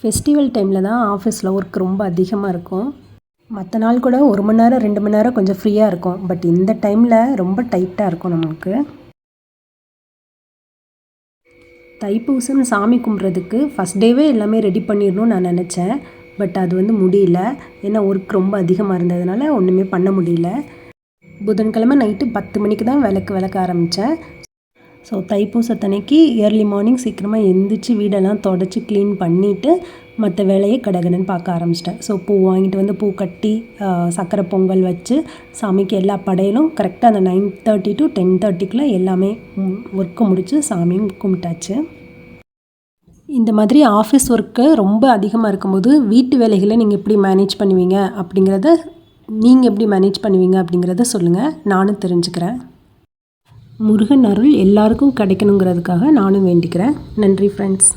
Festival டைமில் தான் ஆஃபீஸில் ஒர்க் ரொம்ப அதிகமாக இருக்கும். மற்ற நாள் கூட ஒரு மணி நேரம் ரெண்டு மணி நேரம் கொஞ்சம் ஃப்ரீயாக இருக்கும். பட் இந்த டைமில் ரொம்ப டைட்டாக இருக்கும் நமக்கு. தைப்பூசம் சாமி கும்பிட்றதுக்கு ஃபஸ்ட் டேவே எல்லாமே ரெடி பண்ணிடணும்னு நான் நினச்சேன். பட் அது வந்து முடியல. ஏன்னா ஒர்க் ரொம்ப அதிகமாக இருந்ததுனால ஒன்றுமே பண்ண முடியல. புதன்கிழமை நைட்டு பத்து மணிக்கு தான் விளக்கு விளக்க ஆரம்பித்தேன் ஸோ தைப்பூசத்தன்னைக்கு ஏர்லி மார்னிங் சீக்கிரமாக எந்திரிச்சு வீடெல்லாம் தொடச்சி க்ளீன் பண்ணிவிட்டு மற்ற வேலையை கடகடன்னு பார்க்க ஆரம்பிச்சிட்டேன். ஸோ பூ வாங்கிட்டு வந்து பூ கட்டி சக்கரை பொங்கல் வச்சு சாமிக்கு எல்லா படையிலும் கரெக்டாக அந்த நைன் தேர்ட்டி டு டென் தேர்ட்டிக்குள்ளே எல்லாமே ஒர்க்கு முடித்து சாமியும் கும்பிட்டாச்சு. இந்த மாதிரி ஆஃபீஸ் ஒர்க்கு ரொம்ப அதிகமாக இருக்கும்போது வீட்டு வேலைகளை நீங்கள் எப்படி மேனேஜ் பண்ணுவீங்க அப்படிங்கிறத நீங்கள் எப்படி மேனேஜ் பண்ணுவீங்க அப்படிங்கிறத சொல்லுங்கள் நானும் தெரிஞ்சுக்கிறேன். முருகன் அருள் எல்லாருக்கும் கிடைக்கணுங்கிறதுக்காக நானும் வேண்டிக்கிறேன். நன்றி ஃப்ரெண்ட்ஸ்